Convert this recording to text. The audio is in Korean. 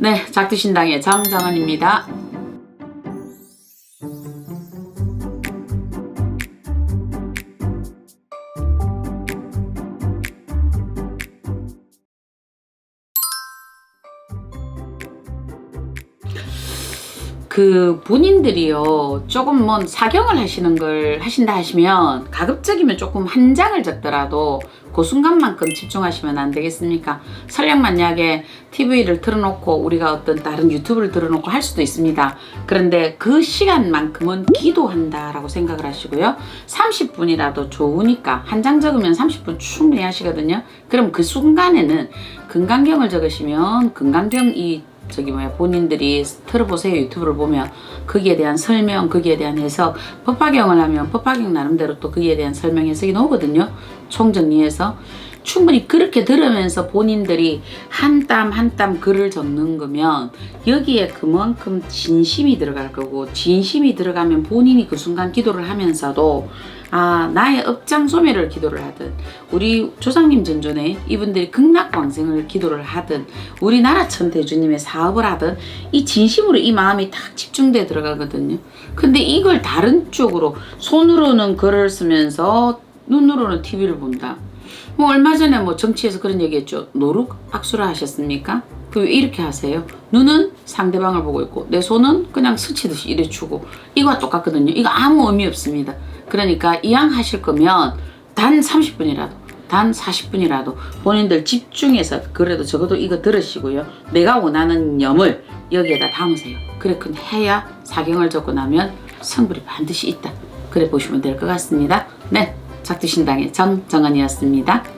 네, 작두신당의 장정은입니다. 그 본인들이요 조금 뭐 사경을 하시는 걸 하신다 하시면 가급적이면 조금 한 장을 적더라도 그 순간만큼 집중하시면 안 되겠습니까? 설령 만약에 TV를 틀어놓고 우리가 어떤 다른 유튜브를 틀어놓고 할 수도 있습니다. 그런데 그 시간만큼은 기도한다라고 생각을 하시고요. 30분이라도 좋으니까 한 장 적으면 30분 충분히 하시거든요. 그럼 그 순간에는 금강경을 적으시면 금강경 이 저기 뭐야 본인들이 틀어보세요 유튜브를 보면. 거기에 대한 설명 거기에 대한 해석. 법화경을 하면 법화경 나름대로 또 거기에 대한 설명 해석이 나오거든요. 총정리해서 충분히 그렇게 들으면서 본인들이 한 땀 한 땀 글을 적는 거면 여기에 그만큼 진심이 들어갈 거고 진심이 들어가면 본인이 그 순간 기도를 하면서도 아 나의 업장 소멸을 기도를 하든 우리 조상님 전전에 이분들이 극락광생을 기도를 하든 우리나라 천대주님의 사업을 하든 이 진심으로 이 마음이 딱 집중돼 들어가거든요. 근데 이걸 다른 쪽으로 손으로는 글을 쓰면서 눈으로는 TV를 본다. 뭐 얼마 전에 뭐 정치에서 그런 얘기했죠. 노룩 악수를 하셨습니까? 그왜 이렇게 하세요? 눈은 상대방을 보고 있고 내 손은 그냥 스치듯이 이래 주고 이거와 똑같거든요. 이거 아무 의미 없습니다. 그러니까 이왕 하실 거면 단 30분이라도 단 40분이라도 본인들 집중해서 그래도 적어도 이거 들으시고요. 내가 원하는 염을 여기에다 담으세요. 그래 그 해야 사경을 적고 나면 성불이 반드시 있다. 그래 보시면 될 것 같습니다. 네, 작두신당의 정정은이었습니다.